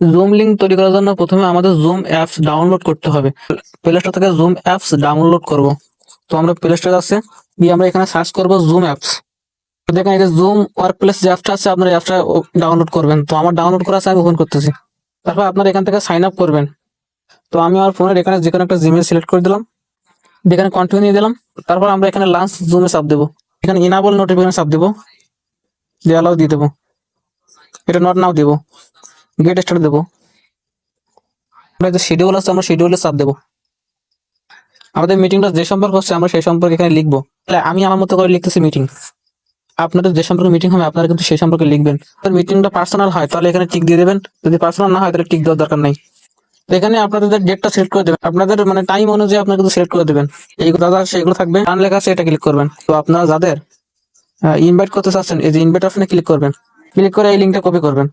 Zoom link তৈরি করার জন্য প্রথমে আমাদের জুম অ্যাপস ডাউনলোড করতে হবে। প্লে স্টোর থেকে জুম অ্যাপস ডাউনলোড করব। তো আমরা প্লে স্টোর আছে। দিয়ে আমরা এখানে সার্চ করব জুম অ্যাপস দেখেন যে জুম ওয়ার্ক প্লেস যে অ্যাপটা আছে, আপনার অ্যাপটা ডাউনলোড করবেন। তো আমার ডাউনলোড করা আছে, আমি ওপেন করতেছি। তারপর আপনার এখান থেকে সাইন আপ করবেন। তো আমি আমার ফোনের এখানে যে কোনো একটা জিমেল সিলেক্ট করে দিলাম। এখানে কন্টিনিউ দিলাম। তারপর আমরা এখানে লাঞ্চ জুমে চাপ দেবো। এখানে ইনাবল নোটিফিকেশন চাপ দেবো। দিয়ে অ্যালাউ দিয়ে দেবো। এটা নট নাও দেবো। গেট স্টার্ট দেবো। আমরা যে শিডিউল আছে, আমরা শিডিউলে চাপ দেবো। আমাদের মিটিংটা যে সম্পর্কে হচ্ছে, আমরা সেই সম্পর্কে এখানে লিখব। তাহলে আমি আমার মতো করে লিখতেছি মিটিং আপনাদের যে সম্পর্কে মিটিং হবে, আপনারা কিন্তু সেই সম্পর্কে লিখবেন। মিটিংটা পার্সোনাল হয়, তাহলে এখানে টিক দিয়ে দেবেন। যদি পার্সোনাল না হয়, তাহলে টিক দেওয়ার দরকার নাই। এখানে আপনাদের ডেটটা সিলেক্ট করে দেবেন, আপনাদের মানে টাইম অনুযায়ী আপনারা কিন্তু সিলেক্ট করে দেবেন। এইগুলো দাদা সেগুলো থাকবে। ডান লেখা আছে, এটা ক্লিক করবেন। তো আপনারা যাদের ইনভাইট করতে চাচ্ছেন, এই যে ইনভাইট অপশনে ক্লিক করবেন। ক্লিক করে এই লিঙ্কটা কপি করবেন।